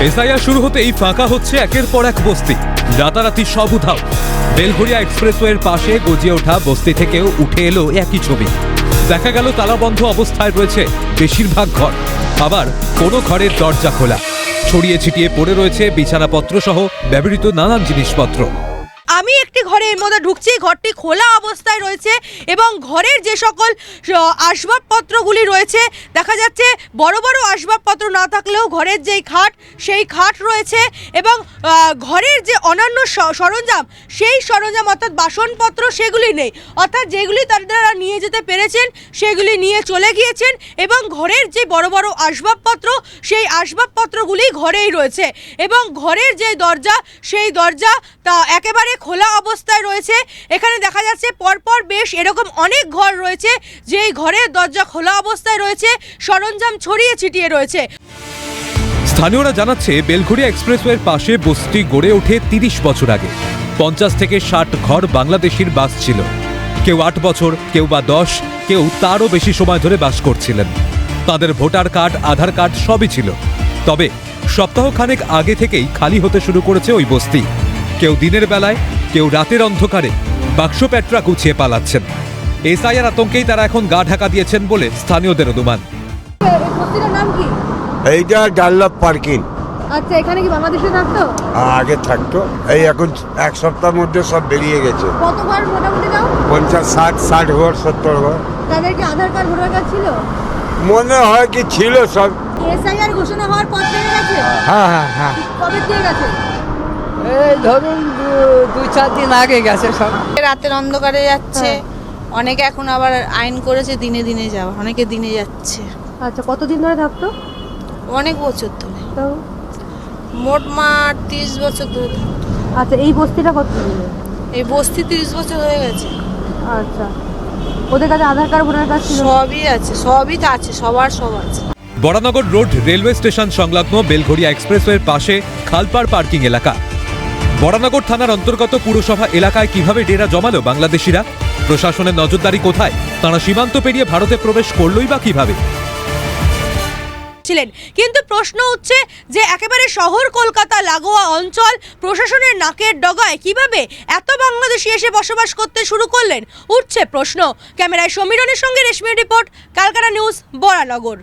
SIR শুরু হতে এই ফাঁকা হচ্ছে একের পর এক বস্তি। রাতারাতি সব উধাও। বেলঘরিয়া এক্সপ্রেসওয়ের পাশে গজিয়ে ওঠা বস্তি থেকেও উঠে এলো একই ছবি। দেখা গেল তালাবন্ধ অবস্থায় রয়েছে বেশিরভাগ ঘর। আবার কোনো ঘরের দরজা খোলা। ছড়িয়ে ছিটিয়ে পড়ে রয়েছে বিছানাপত্র সহ ব্যবহৃত নানান জিনিসপত্র। আমি একটি ঘরে এর মধ্যে ঢুকছি, ঘরটি খোলা অবস্থায় রয়েছে এবং ঘরের যে সকল আসবাবপত্রগুলি রয়েছে, দেখা যাচ্ছে বড় বড় আসবাবপত্র না থাকলেও ঘরের যেই খাট, সেই খাট রয়েছে এবং ঘরের যে অন্যান্য সরঞ্জাম, সেই সরঞ্জাম অর্থাৎ বাসনপত্র, সেগুলি নেই। অর্থাৎ যেগুলি তারা নিয়ে যেতে পেরেছেন, সেগুলি নিয়ে চলে গিয়েছেন এবং ঘরের যে বড় বড় আসবাবপত্র, সেই আসবাবপত্রগুলি ঘরেই রয়েছে এবং ঘরের যে দরজা, সেই দরজা তা একেবারে খোলা অবস্থায় রয়েছে। এখানে দেখা যাচ্ছে পরপর বেশ এরকম অনেক ঘর রয়েছে, যেই ঘরের দরজা খোলা অবস্থায় রয়েছে, সরঞ্জাম ছড়িয়ে ছিটিয়ে রয়েছে। স্থানীয়রা জানাচ্ছে বেলঘরিয়া এক্সপ্রেসওয়ের পাশে বস্তি গড়ে ওঠে তিরিশ বছর আগে। পঞ্চাশ থেকে ষাট ঘর বাংলাদেশির বাস ছিল। কেউ আট বছর, কেউ বা দশ, কেউ তারও বেশি সময় ধরে বাস করছিলেন। তাদের ভোটার কার্ড, আধার কার্ড সবই ছিল। তবে সপ্তাহখানেক আগে থেকেই খালি হতে শুরু করেছে ওই বস্তি। কেউ দিনের বেলায়, কেউ রাতের অন্ধকারে বাক্স প্যাট্রা গুছিয়ে পালাচ্ছেন। এসআইআর আতঙ্কেই তারা এখন গা ঢাকা দিয়েছেন বলে স্থানীয়দের অনুমান। এইটা ডাল্লাভ পার্কিং। আচ্ছা এখানে কি বাংলাদেশে থাকতো? আগে থাকতো। এই এখন এক সপ্তাহের মধ্যে সব বেরিয়ে গেছে। কত ঘর মোটামুটি দাও? পঞ্চাশ ষাট ষাট ঘর সত্তর ঘর। তাদের কি আধার কার্ড ভোটার কার্ড ছিল? মনে হয় কি ছিল সব। এসআইআর ঘোষণা হওয়ার পর থেকে গেছে? হ্যাঁ হ্যাঁ হ্যাঁ। কবে দিয়ে গেছে? এই ধরুন দুই চার দিন আগে গেছে সব। রাতের অন্ধকারে যাচ্ছে। অনেকে এখন আবার আইন করেছে দিনে দিনে যাওয়া। অনেকে দিনে যাচ্ছে। আচ্ছা কতদিন ধরে থাকতো? অনেক বছর ধরে। তো? মোট মাঠ তিরিশ বছর ধরে আচ্ছা এই বস্তিটা কত এই বস্তি তিরিশ বছর হয়ে গেছে। আচ্ছা। ওদের কাছে আধার কার্ড ভোটার কার্ড ছিল? সবই আছে সবই তো আছে সবার সব আছে। বরানগর রোড রেলওয়ে স্টেশন সংলগ্ন বেলঘরিয়া এক্সপ্রেসওয়ের পাশে খালপাড় পার্কিং এলাকা। বরানগর থানার অন্তর্গত পুরসভা এলাকায় কীভাবে ডেরা জমালো বাংলাদেশিরা? প্রশাসনের নজরদারি কোথায়? তারা সীমান্ত পেরিয়ে ভারতে প্রবেশ করলই বা কীভাবে? ছিলেন কিন্তু প্রশ্ন হচ্ছে যে একেবারে শহর, কলকাতা, লাগোয়া অঞ্চল প্রশাসনের নাকের ডগায় কীভাবে এত বাংলাদেশি এসে বসবাস করতে শুরু করলেন? উঠছে প্রশ্ন। ক্যামেরায় সমীরনের সঙ্গে Reshmi report, Calcutta news, Baranagar.